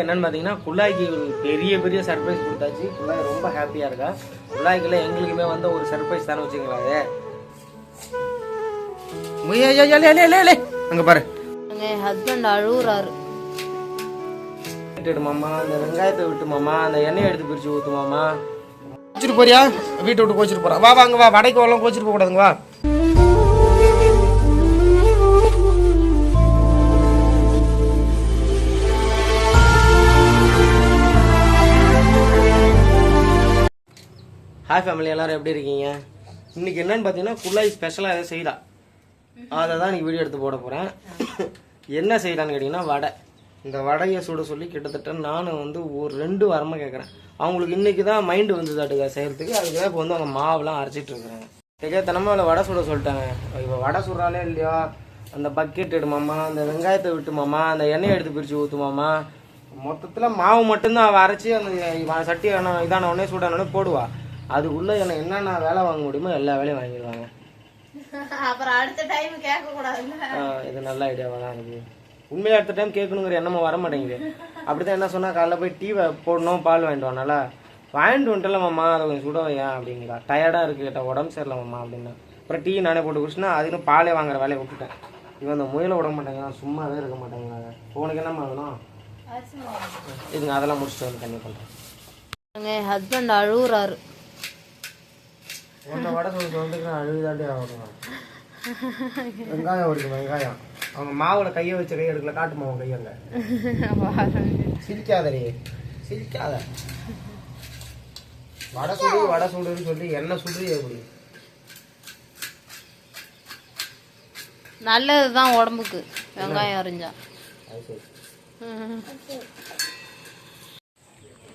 என்னன்னு பார்த்தீங்கன்னா குள்ளாய்க்கு ஒரு பெரிய பெரிய சர்ப்ரைஸ் கொடுத்தாச்சு. குள்ளாய் ரொம்ப ஹாப்பியாக இருக்கா? குள்ளாய்க்குள்ள எங்களுக்குமே வந்து ஒரு சர்ப்ரைஸ் தானே வச்சுங்களா அது. அங்கே பாரு. என் ஹஸ்பண்ட் அழுகுறாரு விட்டுடு மாமா அந்த வெங்காயத்தை விட்டு மாமா அந்த எண்ணெயை எடுத்து பிரிச்சு ஊத்து மாமா. கோச்சிட்டு போறியா? வீட்டை விட்டு கோச்சிட்டு போறா. வா வாங்க வா. வடைக்கு வரலாம் கோச்சிட்டு போக கூடாதுங்க வா. ஹாய் ஃபேமிலி எல்லாரும் எப்படி இருக்கீங்க? இன்னைக்கு என்னன்னு பார்த்தீங்கன்னா குள்ளாய் ஸ்பெஷலாக எதாவது செய்யலாம் அதை தான் இன்றைக்கி வீடியோ எடுத்து போட போகிறேன் என்ன செய்யலான்னு கேட்டிங்கன்னா வடை. இந்த வடையை சுட சொல்லி கிட்டத்தட்ட நானும் வந்து ஒரு ரெண்டு வாரமாக கேட்குறேன் அவங்களுக்கு இன்னைக்கு தான் மைண்டு வந்து தாட்டுக்கா செய்கிறதுக்கு அதுக்கு தான் இப்போ வந்து அவங்க மாவுலாம் அரைச்சிட்டு இருக்கிறாங்க. தெரியாதனமாக அவளை வடை சுட சொல்லிட்டாங்க. இப்போ வடை சுடுறாலே இல்லையா? அந்த பக்கெட் எடுமாமா அந்த வெங்காயத்தை விட்டுமாமா அந்த எண்ணெயை எடுத்து பிரித்து ஊற்றுமாமா மொத்தத்தில் மாவு மட்டும்தான் அவள் அரைச்சி அந்த சட்டி இதான உடனே சூடான போடுவா. அதுக்குள்ளே எனக்கு என்னென்ன வேலை வாங்க முடியுமோ எல்லா வேலையும் வாங்கிடுவாங்க. அப்புறம் அடுத்த டைம் கேட்க கூடாதுல்ல ஆ, இது நல்ல ஐடியாவாக தான் இருக்குது. உண்மையாக அடுத்த டைம் கேட்கணுங்கிற எண்ணமும் வர மாட்டேங்குது. அப்படிதான் என்ன சொன்னா காலைல போய் டீ போடணும் பால் வாங்கிட்டு வானால வாங்கிட்டு வந்துட்டல மாமா அதை கொஞ்சம் சுட வையா அப்படிங்கிறா. டயர்டாக இருக்கு கேட்டா உடம்பு சரியில்லை மாமா அப்படின்னா. அப்புறம் டீ நானே போட்டு குடிச்சுனா அதுக்கு பாலே வாங்குற வேலையை விட்டுட்டேன். இவன் அந்த முயலை விட மாட்டேங்கிறான் சும்மாவே இருக்க மாட்டேங்கிறாங்க. உனக்கு என்ன வாங்கணும் இதுங்க அதெல்லாம் முடிச்சுட்டு வந்து தண்ணி பண்ணுறேன் என் ஹஸ்பண்ட் அழுகுறாரு உன்னை வடை சொல்லி சொல்றதுக்கு நான் அழுதாண்டே ஆகணும் வெங்காயம் இருக்கு வெங்காயம். அவங்க மாவுல கையை வச்ச கை எடுக்கல காட்டுமா உன் கையங்க சிரிக்காதடி சிரிக்காத. வடை சுடு வடை சுடுன்னு சொல்லி என்ன சுடுறீ எப்படி நல்லதுதான் உடம்புக்கு வெங்காயம் அரிஞ்சா. அது சரி.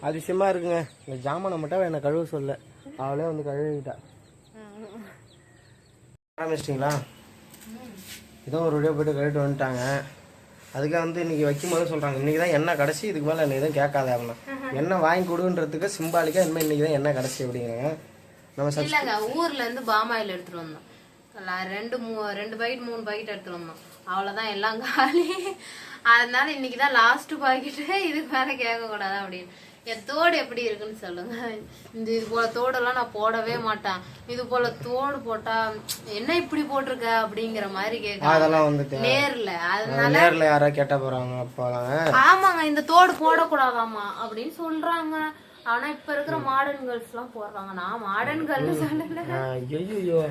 அதிசயமா இருக்குங்க. இந்த ஜாமானை மட்டும் என்னை கழுவ சொல்ல. அவளே வந்து கழுவிட்டா. ஆரம்பிச்சிட்டிங்களா? ஏதோ ஒரு வீடியோ போயிட்டு கழுவிட்டு வந்துட்டாங்க. அதுக்காக வந்து இன்னைக்கு வைக்கும் போது சொல்றாங்க இன்னைக்கு தான் என்ன கடைசி இதுக்கு மேலே என்ன எதுவும் கேட்காத அப்படின்னா. என்ன வாங்கி கொடுன்றதுக்கு சிம்பாலிக்கா இனிமேல் இன்னைக்கு தான் என்ன கடைசி அப்படிங்கிறாங்க நம்ம இல்லங்க ஊர்ல இருந்து பாமாயில் எடுத்துட்டு வந்தோம். ரெண்டு மூ ரெண்டு பாக்கெட் மூணு பாக்கெட் எடுத்துட்டு வந்தோம். அவ்வளவுதான் எல்லாம் காலி. அதனால இன்னைக்கு தான் லாஸ்ட் பாக்கெட்டு இதுக்கு மேல கேட்க கூடாது அப்படின்னு. என் தோடு எப்படி இருக்குன்னு சொல்லுங்க. இந்த இது போல தோடெல்லாம் நான் போடவே மாட்டேன். இது போல தோடு போட்டா என்ன இப்படி போட்டிருக்க அப்படிங்கிற மாதிரி கேட்க அதெல்லாம் வந்துட்டு நேர்ல. அதனால நேரில் யாராவது கேட்ட போறாங்க ஆமாங்க இந்த தோடு போடக்கூடாதாமா அப்படின்னு சொல்றாங்க. ஆனா இப்ப இருக்கிற மாடர்ன் கேர்ள்ஸ் எல்லாம் போடுறாங்க. நான் மாடர்ன் கேர்ள்னு சொல்லல. ஐயோ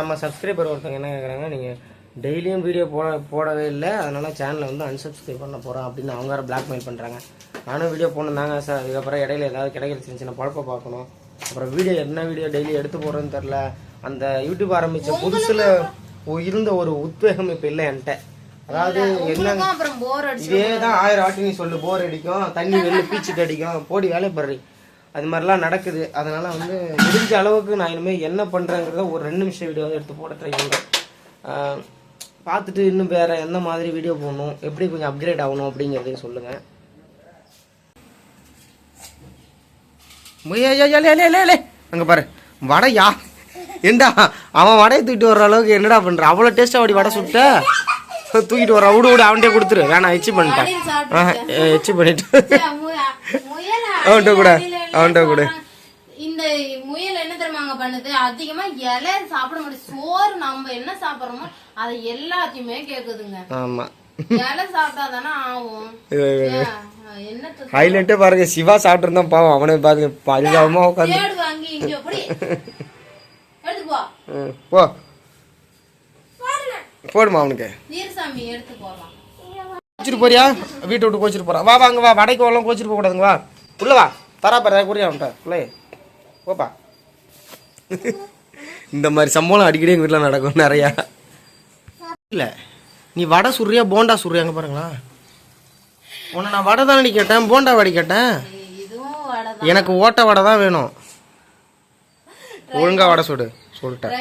நம்ம சப்ஸ்கிரைபர் ஒருத்தவங்க என்ன கேட்குறாங்க நீங்கள் டெய்லியும் வீடியோ போட போடவே இல்லை. அதனால சேனலை வந்து unsubscribe பண்ண போகிறோம் அப்படின்னு அவங்க வேறு பிளாக்மெயில் பண்ணுறாங்க நானும் வீடியோ போடணுந்தாங்க சார் அதுக்கப்புறம் இடையில ஏதாவது கிடைக்கிற சின்ன சின்ன பழப்ப பார்க்கணும். அப்புறம் வீடியோ என்ன வீடியோ டெய்லி எடுத்து போடுறேன்னு தெரில அந்த யூடியூப் ஆரம்பித்த புதுசில் இருந்த ஒரு உத்வேகம் இப்போ இல்லை என்கிட்ட. அதாவது என்ன இதே தான் ஆயிரம் வாட்டி நீ சொல்லு போர் அடிக்கும். தண்ணி வெளில பீச்சிட்டு அடிக்கும் போடி வேலை படுறி அது மாதிரிலாம் நடக்குது. அதனால வந்து முடிஞ்ச அளவுக்கு நான் இனிமேல் என்ன பண்ணுறேங்கிறத ஒரு ரெண்டு நிமிஷம் வீடியோ எடுத்து போட ட்ரை பண்ணுறேன் பார்த்துட்டு இன்னும் வேற எந்த மாதிரி வீடியோ போடணும்? எப்படி கொஞ்சம் அப்கிரேட் ஆகணும் அப்படிங்கிறதையும் சொல்லுங்க. அங்கே பாரு. வடை யா ஏண்டா? அவன் வடையை தூக்கிட்டு வர்ற அளவுக்கு என்னடா பண்ற? அவ்வளோ டேஸ்ட்டாக அப்படி வடை சுட்ட? தூக்கிட்டு வர விடு விடு அவன்கிட்ட கொடுத்துரு. வேணாம் எச்சு பண்ணிட்டேன். ஆஹ், எச்சு பண்ணிட்டு. அவன்கிட்ட கூட அவன்கிட்ட கூட. தெரியுமாங்க பண்ணுது அதிகமா இலை சாப்பிட முடியும். சோறு நம்ம என்ன சாப்பிடுறோமோ அதை எல்லாத்தையுமே கேக்குதுங்க. ஆமா. இலை சாப்பிட்டா தானே ஆகும். என்ன ஹைலைட்டே பாருங்க சிவா சாப்பிட்டுருந்தான் பாவம் அவனை பாருங்க பரிதாபமா உட்காந்து போ. போ. போடுமா அவனுக்கு? கோச்சிட்டு போறியா? வீட்டை விட்டு கோச்சிட்டு போறான் வா வாங்க வா வடைக்கு வரலாம் கோச்சிட்டு போக கூடாதுங்க வா. உள்ள வா. தரா பாரு குறியா அவன்கிட்ட. உள்ளே. போப்பா. இந்த மாதிரி சம்பவம் அடிக்கடி எங்கள் வீட்டில் நடக்கும் நிறையா. இல்லை. நீ வடை சுடுறியா போண்டா சுடுறியா அங்கே பாருங்களா? உன்னை நான் வடை தானே கேட்டேன் போண்டா வடை கேட்டேன். இதுவும் வடை எனக்கு ஓட்ட வடை தான் வேணும். ஒழுங்கா வடை சுடு சொல்லிட்டேன்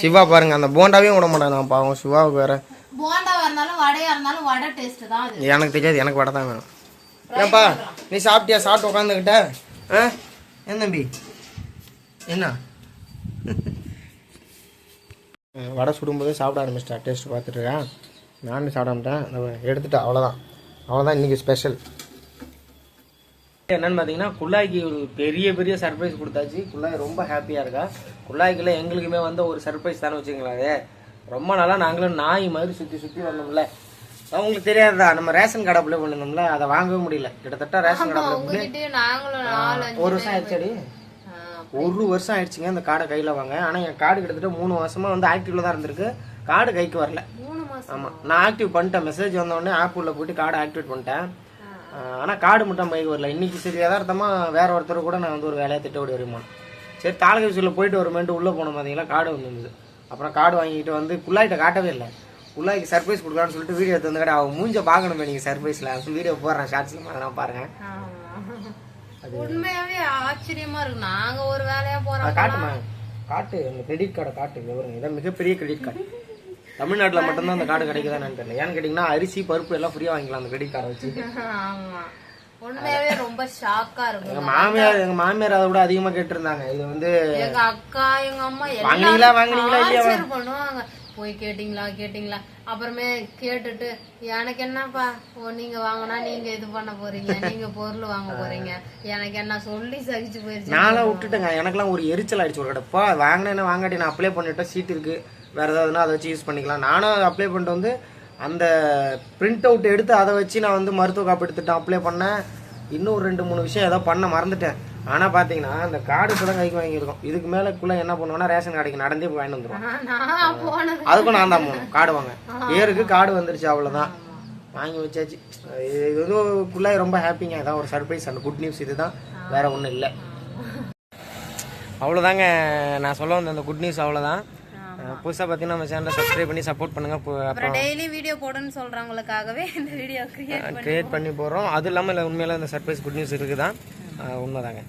சிவா பாருங்க அந்த போண்டாவே விட மாட்டான் நான் பாவம். சிவாவுக்கு வேற. போண்டாவா இருந்தாலும் வடையா இருந்தாலும் வடை டேஸ்ட் தான் அது. எனக்கு தெரியாது எனக்கு வடை தான் வேணும். ஏன்பா நீ சாப்பிட்டியா? சாப்பிட்டு உட்காந்துக்கிட்ட ஆ? ஏன் தம்பி? என்ன? வடை சுடும்போதே சாப்பிட ஆரம்பிச்சிட்டா. டேஸ்ட் பார்த்துட்டு இருக்கேன் நானும் சாப்பிட மாட்டேன் எடுத்துட்டேன். அவ்வளோதான் அவ்வளோதான் இன்றைக்கி ஸ்பெஷல் என்னன்னு பார்த்தீங்கன்னா குள்ளாய்க்கு ஒரு பெரிய பெரிய சர்ப்ரைஸ் கொடுத்தாச்சு. குள்ளாய் ரொம்ப ஹாப்பியாக இருக்கா? குள்ளாய்க்குள்ள எங்களுக்குமே வந்து ஒரு சர்ப்ரைஸ் தானே வச்சுங்களேன் அது. ரொம்ப நாளா நாங்களும் நாய் மாதிரி சுற்றி சுற்றி வந்தோம்ல. அது உங்களுக்கு தெரியாதா நம்ம ரேஷன் கடை அப்ளை பண்ணிருந்தோம்ல அதை வாங்கவே முடியல. கிட்டத்தட்ட ரேஷன் கடை ஒரு வருஷம் ஆயிடுச்சடி ஆ, ஒரு வருஷம் ஆயிடுச்சுங்க அந்த கார்டை கையில் வாங்க. ஆனால் என் கார்டு கிட்டத்தட்ட மூணு வருஷமா வந்து ஆக்டிவ்ல தான் இருந்திருக்கு. கார்டு கைக்கு வரல. ஆமாம் நான் ஆக்டிவ் பண்ணிட்டேன். மெசேஜ் வந்தோடனே ஆப் உள்ள போயிட்டு கார்டை ஆக்டிவேட் பண்ணிட்டேன். ஆனால் கார்டு மட்டும் கைக்கு வரல. இன்னைக்கு சரி யதார்த்தமாக வேற ஒருத்தர் கூட நான் வந்து ஒரு வேலையை திட்ட ஓடி வருமான் சரி தாலுகை போயிட்டு வருமேன்ட்டு உள்ளே போன பார்த்தீங்களா கார்டு வந்துருந்தது. அப்புறம் கார்டு வாங்கிட்டு வந்து குள்ளாயிட்ட காட்டவே இல்லை. குள்ளாய்க்கு சர்ப்ரைஸ் கொடுக்கலான்னு சொல்லிட்டு வீடியோ எடுத்து வந்து அவன் மூஞ்ச பார்க்கணுமே நீங்கள் சர்ப்ரைஸில் வீடியோ போடுறேன் ஷார்ட்ஸில் அதெல்லாம் பாருங்க. ஆமா. உண்மையாவே ஆச்சரியமா இருக்கு. நாங்க ஒரு வேலையா போறோம் காட்டுமா காட்டு அந்த கிரெடிட் கார்டை காட்டு விவரம். இதான் மிகப்பெரிய கிரெடிட் கார்டு தமிழ்நாட்டில் மட்டும்தான் அந்த கார்டு கிடைக்குதான்னு தெரியல. ஏன்னு கேட்டிங்கன்னா அரிசி பருப்பு எல்லாம் ஃப்ரீயாக வாங்கிக்கலாம் அந்த கிரெடிட் கார்டை வச்சு. ஆமா. உண்மையாவே ரொம்ப ஷாக்கா எங்க இருக்கும் மாமியார் எங்க மாமியார் அதை விட அதிகமா கேட்டிருந்தாங்க. இது வந்து எங்க அக்கா எங்க அம்மா வாங்குனீங்களா, வாங்குனீங்களா இல்லையா? பண்ணுவாங்க. போய் கேட்டிங்களா கேட்டிங்களா? அப்புறமே கேட்டுட்டு எனக்கு என்னப்பா ஓ நீங்க வாங்கினா நீங்க இது பண்ண போறீங்க நீங்க பொருள் வாங்க போறீங்க. எனக்கு என்ன சொல்லி சகிச்சு போயிருச்சு. நானும் விட்டுட்டேங்க. எனக்கெல்லாம் ஒரு எரிச்சல் ஆயிடுச்சு ஒரு கடப்பா வாங்கினேன்னு வாங்காட்டி நான் அப்ளை பண்ணிட்டேன் சீட் இருக்கு. வேற ஏதாவதுனா அதை வச்சு யூஸ் பண்ணிக்கலாம். நானும் அப்ளை பண்ணிட்டு வந்து அந்த பிரிண்ட் அவுட் எடுத்து அதை வச்சு நான் வந்து மருத்துவ காப்பீடு திட்டம் அப்ளை பண்ணேன். இன்னும் ஒரு ரெண்டு மூணு விஷயம் ஏதோ பண்ண மறந்துட்டேன். ஆனா பாத்தீங்கன்னா அந்த கார்டு இப்போ தான் கைக்கு வாங்கியிருக்கோம். இதுக்கு மேலக்குள்ள என்ன பண்ணுவேன்னா ரேஷன் கடைக்கு நடந்தே போய் வாங்கிட்டு போனது. அதுக்கும் நான் தான் போகணும் கார்டு வாங்க. ஏருக்கு கார்டு வந்துருச்சு அவ்வளோதான் வாங்கி வச்சாச்சு. இது குள்ளாய் ரொம்ப ஹாப்பிங்க. அதான் ஒரு சர்ப்ரைஸ் அந்த குட் நியூஸ் இதுதான். வேற ஒன்றும் இல்லை. அவ்வளோதாங்க நான் சொல்ல வந்த அந்த குட் நியூஸ் அவ்வளோதான் புதுசாக பார்த்தீங்கன்னா நம்ம சேனலை சப்ஸ்கிரைப் பண்ணி சப்போர்ட் பண்ணுங்க. அப்புறம் டெய்லி வீடியோ போடுன்னு சொல்றவங்களுக்காகவே இந்த வீடியோ கிரியேட் கிரியேட் பண்ணி போகிறோம் அது இல்லாமல் இல்லை உண்மையில இந்த சர்ப்ரைஸ் குட் நியூஸ் இருக்குதான். உண்மைதாங்க.